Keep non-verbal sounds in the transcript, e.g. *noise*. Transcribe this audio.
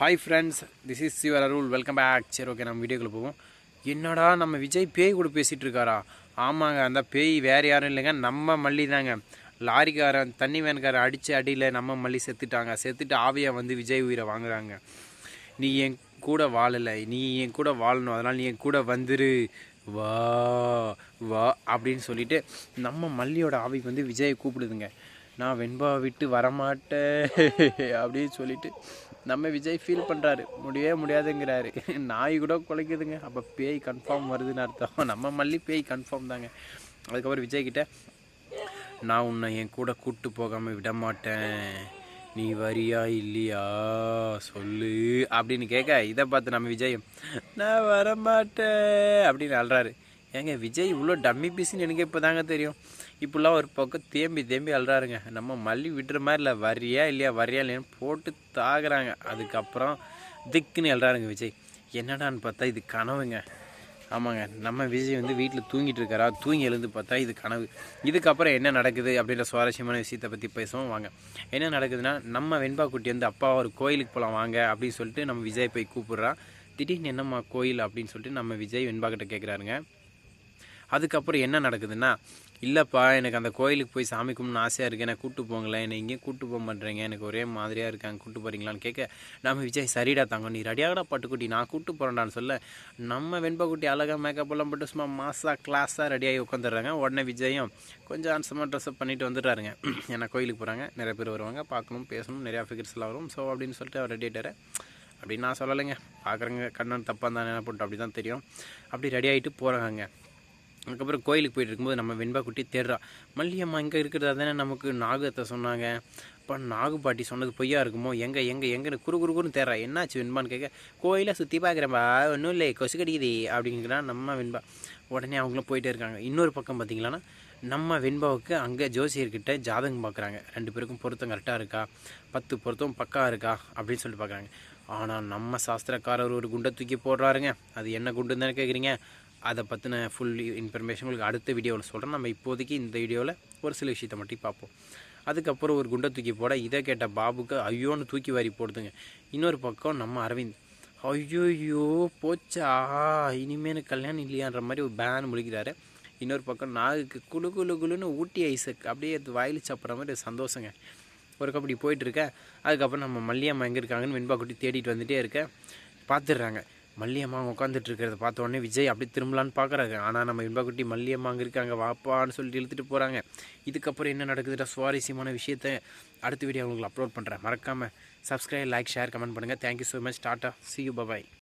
Hi friends this is your Arul welcome back சரி okay நம்ம வீடியோக்குள்ள போவோம். என்னடா நம்ம விஜய் பேய் கூட பேசிகிட்டு இருக்காரா? ஆமாங்க அந்த பேய் வேறு யாரும் இல்லைங்க. நம்ம மல்லி தாங்க. லாரிக்காரன் தண்ணி வேன்காரன் அடித்து அடியில் நம்ம மல்லி செத்துட்டாங்க. செத்துட்டு ஆவியாக வந்து விஜய் உயிரை வாங்குறாங்க. நீ என் கூட வாழலை. நீ என் கூட வாழணும். அதனால் நீ என் கூட வந்துரு. வா வா அப்படின்னு சொல்லிட்டு நம்ம மல்லியோட ஆவிக்கு வந்து விஜயை கூப்பிடுதுங்க. நான் வெண்பா விட்டு வரமாட்டேன். அப்படின்னு சொல்லிட்டு நம்ம விஜய் ஃபீல் பண்ணுறாரு முடியவே முடியாதுங்கிறாரு. நாய் கூட குலைக்குதுங்க. அப்போ பேய் கன்ஃபார்ம் வருதுன்னு அர்த்தம். நம்ம மல்லி பேய் கன்ஃபார்ம் தாங்க. அதுக்கப்புறம் விஜய்கிட்ட நான் உன்னை என் கூட கூப்பிட்டு போகாமல் விட மாட்டேன் நீ வரியா இல்லையா? சொல்லு. அப்படின்னு கேட்க இதை பார்த்து நம்ம விஜய் நான் வரமாட்டேன். அப்படின்னு அல்றாரு ஏங்க விஜய் இவ்வளோ டம்மி பீஸ்ன்னு எனக்கு இப்போ தாங்க தெரியும். இப்படிலாம் ஒரு பக்கம் தேம்பி தேம்பி அழுறாருங்க. நம்ம மல்லி விடுற மாதிரி இல்லை வரியா இல்லையா வரியா இல்லையான்னு போட்டு தாகுறாங்க. அதுக்கப்புறம் திக்குன்னு எழுறாருங்க விஜய். என்னடான்னு பார்த்தா இது கனவுங்க. ஆமாங்க நம்ம விஜய் வந்து வீட்டில் தூங்கிட்டு இருக்காரா? தூங்கி எழுந்து பார்த்தா இது கனவு. இதுக்கப்புறம் என்ன நடக்குது அப்படின்ற சுவாரஸ்யமான விஷயத்தை பற்றி பேசுவோம். வாங்க. என்ன நடக்குதுன்னா நம்ம வெண்பா குட்டி வந்து அப்பா ஒரு கோயிலுக்கு போகலாம் வாங்க அப்படின்னு சொல்லிட்டு நம்ம விஜய் போய் கூப்பிட்றான். திடீர்னு என்னம்மா கோயில் அப்படின்னு சொல்லிட்டு நம்ம விஜய் வெண்பா கிட்ட கேட்குறாருங்க அதுக்கப்புறம் என்ன நடக்குதுன்னா இல்லைப்பா எனக்கு அந்த கோயிலுக்கு போய் சாமி கும்பிட்னு ஆசையாக இருக்குது என்னை கூட்டு போங்களேன். என்னை இங்கேயும் கூட்டு போக மாட்டேறீங்க. எனக்கு ஒரே மாதிரியாக இருக்காங்க. கூட்டு போகிறீங்களான்னு கேட்க நம்ம விஜய் சரிடா தாங்க நீ ரெடியாகடா பட்டுக்குட்டி. நான் கூப்பிட்டு போகிறேன்டான்னு சொல்ல நம்ம வெண்பக்குட்டி அழகாக மேக்கப் எல்லாம் போட்டு சும்மா மாசாக கிளாஸாக ரெடியாகி உட்காந்துடுறாங்க. உடனே விஜயும் கொஞ்சம் ஆன்சமாக ட்ரெஸ்அப் பண்ணிட்டு வந்துடுறாருங்க. *clears throat* ஏன்னா கோயிலுக்கு போகிறாங்க நிறைய பேர் வருவாங்க. பார்க்கணும் பேசணும். நிறையா ஃபிகர்ஸ்லாம் வரும். ஸோ அப்படின்னு சொல்லிட்டு அவர் ரெடி ஆகிட்டார் அப்படின்னு நான் சொல்லலைங்க. பார்க்குறேங்க கண்ணன் தப்பாக தான் என்ன போட்டு அப்படி தான் தெரியும். அப்படி ரெடி ஆகிட்டு போகிறாங்க அதுக்கப்புறம் கோயிலுக்கு போயிட்டு இருக்கும்போது நம்ம வெண்பா குட்டி தேடுறா. மல்லியம்மா இங்கே இருக்கிறதா தானே நமக்கு? நாகத்தை சொன்னாங்க. அப்போ நாகு பாட்டி சொன்னது பொய்யா இருக்குமோ? எங்கே எங்கே எங்கே குறு குறு குறுன்னு தேடுறா. என்னாச்சு வெண்பான்னு கேட்க கோயிலை சுற்றி பார்க்குறேன்பா. ஒன்றும் இல்லை கொசு கடிக்குது. அப்படிங்கிறா நம்ம வெண்பா. உடனே அவங்களும் போயிட்டே இருக்காங்க. இன்னொரு பக்கம் பார்த்தீங்களன்னா நம்ம வெண்பாவுக்கு அங்கே ஜோசியர்கிட்ட ஜாதகம் பார்க்குறாங்க ரெண்டு பேருக்கும் பொருத்தம் கரெக்டாக இருக்கா? பத்து பொருத்தம் பக்கா இருக்கா? அப்படின்னு சொல்லிட்டு பார்க்குறாங்க ஆனால் நம்ம சாஸ்திரக்காரர் ஒரு குண்டை தூக்கி போடுறாருங்க. அது என்ன குண்டுன்னு தானே கேட்குறீங்க அதை பற்றின ஃபுல் இன்ஃபர்மேஷன் உங்களுக்கு அடுத்த வீடியோவில் சொல்கிறேன் நம்ம இப்போதைக்கு இந்த வீடியோவில் ஒரு சில விஷயத்தை மட்டும் பார்ப்போம். அதுக்கப்புறம் ஒரு குண்டை தூக்கி போட இதை கேட்ட பாபுக்கு ஐயோன்னு தூக்கி வாரி போடுதுங்க. இன்னொரு பக்கம் நம்ம அரவிந்த் ஐயோயோ போச்சா? இனிமேல் கல்யாணம் இல்லையான்ற மாதிரி ஒரு பேன் முழிக்கிறாரு. இன்னொரு பக்கம் நாகுக்கு குழு குழு குழுன்னு ஊட்டி ஐசக் அப்படியே வாயில் சாப்பிட்ற மாதிரி சந்தோஷங்க. ஒரு கபடி போயிட்டுருக்க அதுக்கப்புறம் நம்ம மல்லியம்மா எங்கே இருக்காங்கன்னு வெண்பா குட்டி தேடிட்டு வந்துகிட்டே இருக்க. பார்த்துடுறாங்க. மல்லியம்மா உட்காந்துட்டு இருக்கிறத பார்த்த உடனே விஜய் அப்படி திரும்பலான்னு பார்க்குறாங்க ஆனால் நம்ம வெண்பாக்குட்டி மல்லியம்மா அங்கே இருக்காங்க வாப்பான்னு சொல்லிட்டு இழுத்துட்டு போகிறாங்க இதுக்கப்புறம் என்ன நடக்குதுடா சுவாரஸ்யமான விஷயத்த அடுத்த வீடியோ உங்களுக்கு அப்லோட் பண்ணுறேன் மறக்காமல் சப்ஸ்கிரைப் லைக் ஷேர் கமெண்ட் பண்ணுங்கள் thank you so much tata see you bye